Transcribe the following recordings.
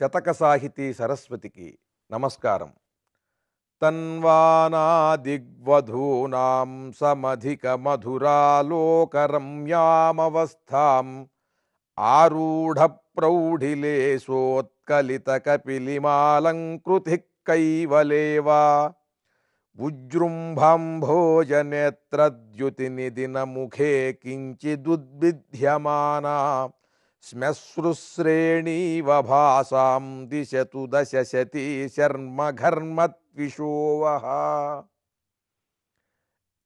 శతక సాహితీ సరస్వతికి నమస్కారం తన్వానాదిగ్వధూనాం సమధిక మధురాలోకరమ్యామవస్థాం ఆరూఢ ప్రౌఢిలేశోత్కలిత కపిలిమాలంకృతి కైవలేవా ఉజృంభంభోజనేత్రద్యుతినిదినముఖే కించిదుద్విధ్యమానా శ్మశ్రుశ్రేణీవ భాసాం దిశతు దశశతి శర్మఘర్మత్విషోవహ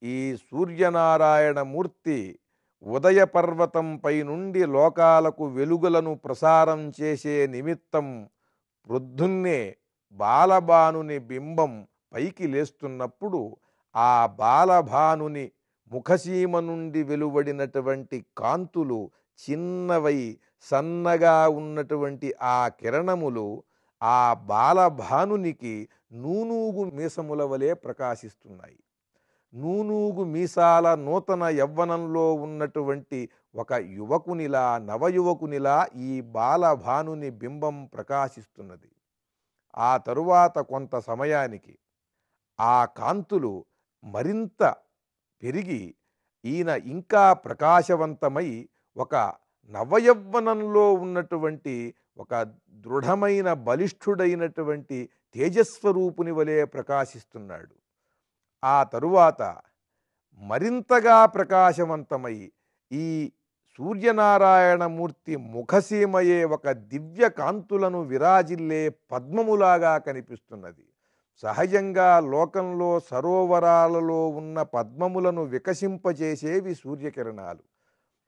ఈ సూర్యనారాయణమూర్తి ఉదయపర్వతంపై ఉదయ పర్వతంపై నుండి లోకాలకు వెలుగులను ప్రసారం చేసే నిమిత్తం వృద్ధున్నే బాలభానుని బింబం పైకి లేస్తున్నప్పుడు ఆ బాలభానుని ముఖసీమ నుండి వెలువడినటువంటి కాంతులు చిన్నవై సన్నగా ఉన్నటువంటి ఆ కిరణములు ఆ బాలభానునికి నూనూగు మీసముల వలె ప్రకాశిస్తున్నాయి. నూనూగు మీసాల నూతన యవ్వనంలో ఉన్నటువంటి ఒక యువకునిలా నవయువకునిలా ఈ బాలభానుని బింబం ప్రకాశిస్తున్నది. ఆ తరువాత కొంత సమయానికి ఆ కాంతులు మరింత పెరిగి ఈయన ఇంకా ప్రకాశవంతమై ఒక నవయవ్వనంలో ఉన్నటువంటి ఒక దృఢమైన బలిష్ఠుడైనటువంటి తేజస్వరూపుని వలె ప్రకాశిస్తున్నాడు. ఆ తరువాత మరింతగా ప్రకాశవంతమై ఈ సూర్యనారాయణమూర్తి ముఖసీమయే ఒక దివ్య కాంతులను విరాజిల్లే పద్మములాగా కనిపిస్తున్నది. సహజంగా లోకంలో సరోవరాలలో ఉన్న పద్మములను వికసింపజేసేవి సూర్యకిరణాలు.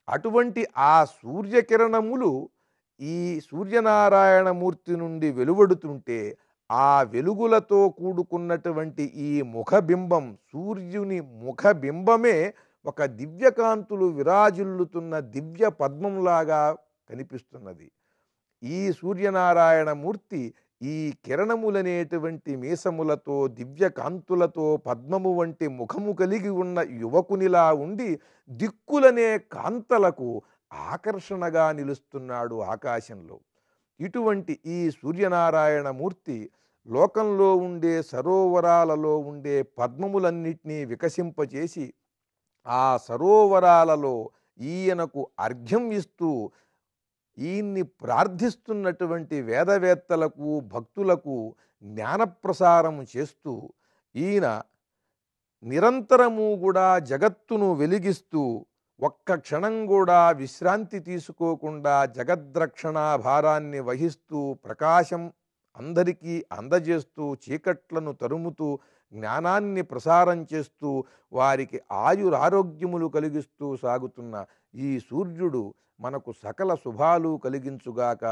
అటువంటి ఆ సూర్యకిరణములు ఈ సూర్యనారాయణమూర్తి నుండి వెలువడుతుంటే ఆ వెలుగులతో కూడుకున్నటువంటి ఈ ముఖబింబం సూర్యుని ముఖబింబమే ఒక దివ్యకాంతులు విరాజిల్లుతున్న దివ్య పద్మంలాగా కనిపిస్తున్నది. ఈ సూర్యనారాయణ మూర్తి ఈ కిరణములనేటువంటి మీసములతో దివ్యకాంతులతో పద్మము వంటి ముఖము కలిగి ఉన్న యువకునిలా ఉండి దిక్కులనే కాంతలకు ఆకర్షణగా నిలుస్తున్నాడు ఆకాశంలో. ఇటువంటి ఈ సూర్యనారాయణ మూర్తి లోకంలో ఉండే సరోవరాలలో ఉండే పద్మములన్నిటినీ వికసింపచేసి ఆ సరోవరాలలో ఈయనకు అర్ఘ్యం ఇస్తూ ఈయన్ని ప్రార్థిస్తున్నటువంటి వేదవేత్తలకు భక్తులకు జ్ఞానప్రసారం చేస్తూ ఈయన నిరంతరము కూడా జగత్తును వెలిగిస్తూ ఒక్క క్షణం కూడా విశ్రాంతి తీసుకోకుండా జగద్రక్షణ భారాన్ని వహిస్తూ ప్రకాశం అందరికీ అందజేస్తూ చీకట్లను తరుముతూ జ్ఞానాన్ని ప్రసారం చేస్తూ వారికి ఆయురారోగ్యములు కలిగిస్తూ సాగుతున్న ఈ సూర్యుడు మనకు సకల శుభాలు కలిగించుగాక.